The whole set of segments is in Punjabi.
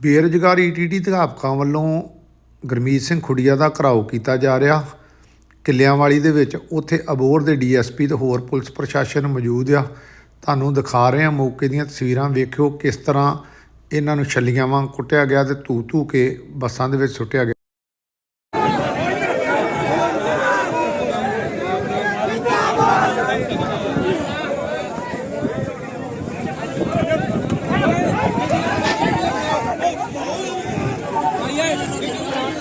ਬੇਰੁਜ਼ਗਾਰ ਈਟੀਟੀ ਅਧਿਆਪਕਾਂ ਵੱਲੋਂ ਗੁਰਮੀਤ ਸਿੰਘ ਖੁੜੀਆ ਦਾ ਘਰਾਓ ਕੀਤਾ ਜਾ ਰਿਹਾ। ਕਿੱਲਿਆਂਵਾਲੀ ਦੇ ਵਿੱਚ ਉੱਥੇ ਅਬੋਰ ਦੇ ਡੀਐਸਪੀ ਤੇ ਹੋਰ ਪੁਲਿਸ ਪ੍ਰਸ਼ਾਸਨ ਮੌਜੂਦ ਆ। ਤੁਹਾਨੂੰ ਦਿਖਾ ਰਹੇ ਹਾਂ ਮੌਕੇ ਦੀਆਂ ਤਸਵੀਰਾਂ। ਵੇਖਿਓ ਕਿਸ ਤਰ੍ਹਾਂ ਇਹਨਾਂ ਨੂੰ ਛੱਲੀਆਂ ਵਾਂਗ ਕੁੱਟਿਆ ਗਿਆ ਤੇ ਧੂ ਧੂ ਕੇ ਬੱਸਾਂ ਦੇ ਵਿੱਚ ਸੁੱਟਿਆ ਗਿਆ।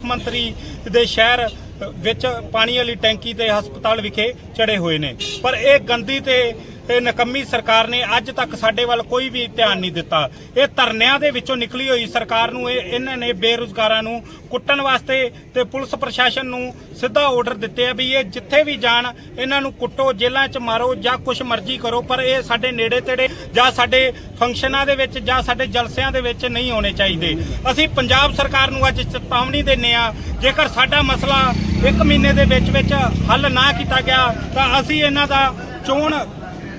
ਮੰਤਰੀ ਦੇ ਸ਼ਹਿਰ ਵਿੱਚ ਪਾਣੀ ਵਾਲੀ ਟੈਂਕੀ ਤੇ ਹਸਪਤਾਲ ਵਿਖੇ ਚੜੇ ਹੋਏ ਨੇ। ਪਰ ਇਹ ਗੰਦੀ ਤੇ ਇਹ ਨਕੰਮੀ ਸਰਕਾਰ ਨੇ ਅੱਜ ਤੱਕ ਸਾਡੇ ਵੱਲ ਕੋਈ ਵੀ ਧਿਆਨ ਨਹੀਂ ਦਿੱਤਾ। ਇਹ ਧਰਨਿਆਂ ਦੇ ਵਿੱਚੋਂ ਨਿਕਲੀ ਹੋਈ ਸਰਕਾਰ ਨੂੰ ਇਹ ਇਹਨਾਂ ਨੇ ਬੇਰੁਜ਼ਗਾਰਾਂ ਨੂੰ ਕੁੱਟਣ ਵਾਸਤੇ ਤੇ ਪੁਲਿਸ ਪ੍ਰਸ਼ਾਸਨ ਨੂੰ ਸਿੱਧਾ ਆਰਡਰ ਦਿੱਤੇ ਆ ਵੀ ਇਹ ਜਿੱਥੇ ਵੀ ਜਾਣ, ਇਹਨਾਂ ਨੂੰ ਕੁੱਟੋ, ਜੇਲ੍ਹਾਂ 'ਚ ਮਾਰੋ ਜਾਂ ਕੁਛ ਮਰਜ਼ੀ ਕਰੋ, ਪਰ ਇਹ ਸਾਡੇ ਨੇੜੇ ਤੇੜੇ ਜਾਂ ਸਾਡੇ ਫੰਕਸ਼ਨਾਂ ਦੇ ਵਿੱਚ ਜਾਂ ਸਾਡੇ ਜਲਸਿਆਂ ਦੇ ਵਿੱਚ ਨਹੀਂ ਹੋਣੇ ਚਾਹੀਦੇ। ਅਸੀਂ ਪੰਜਾਬ ਸਰਕਾਰ ਨੂੰ ਅੱਜ ਚੇਤਾਵਨੀ ਦਿੰਨੇ ਆ ਜੇਕਰ ਸਾਡਾ ਮਸਲਾ 1 ਮਹੀਨੇ ਦੇ ਵਿੱਚ ਵਿੱਚ ਹੱਲ ਨਾ ਕੀਤਾ ਗਿਆ, ਤਾਂ ਅਸੀਂ ਇਹਨਾਂ ਦਾ ਚੋਣ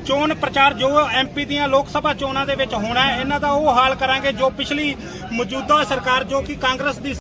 ਚੋਣ ਪ੍ਰਚਾਰ ਜੋ ਐਮਪੀ ਦੀਆਂ ਲੋਕ ਸਭਾ ਚੋਣਾਂ ਦੇ ਵਿੱਚ ਹੋਣਾ ਹੈ, ਇਹਨਾਂ ਦਾ ਉਹ ਹਾਲ ਕਰਾਂਗੇ ਜੋ ਪਿਛਲੀ ਮੌਜੂਦਾ ਸਰਕਾਰ ਜੋ ਕਿ ਕਾਂਗਰਸ ਦੀ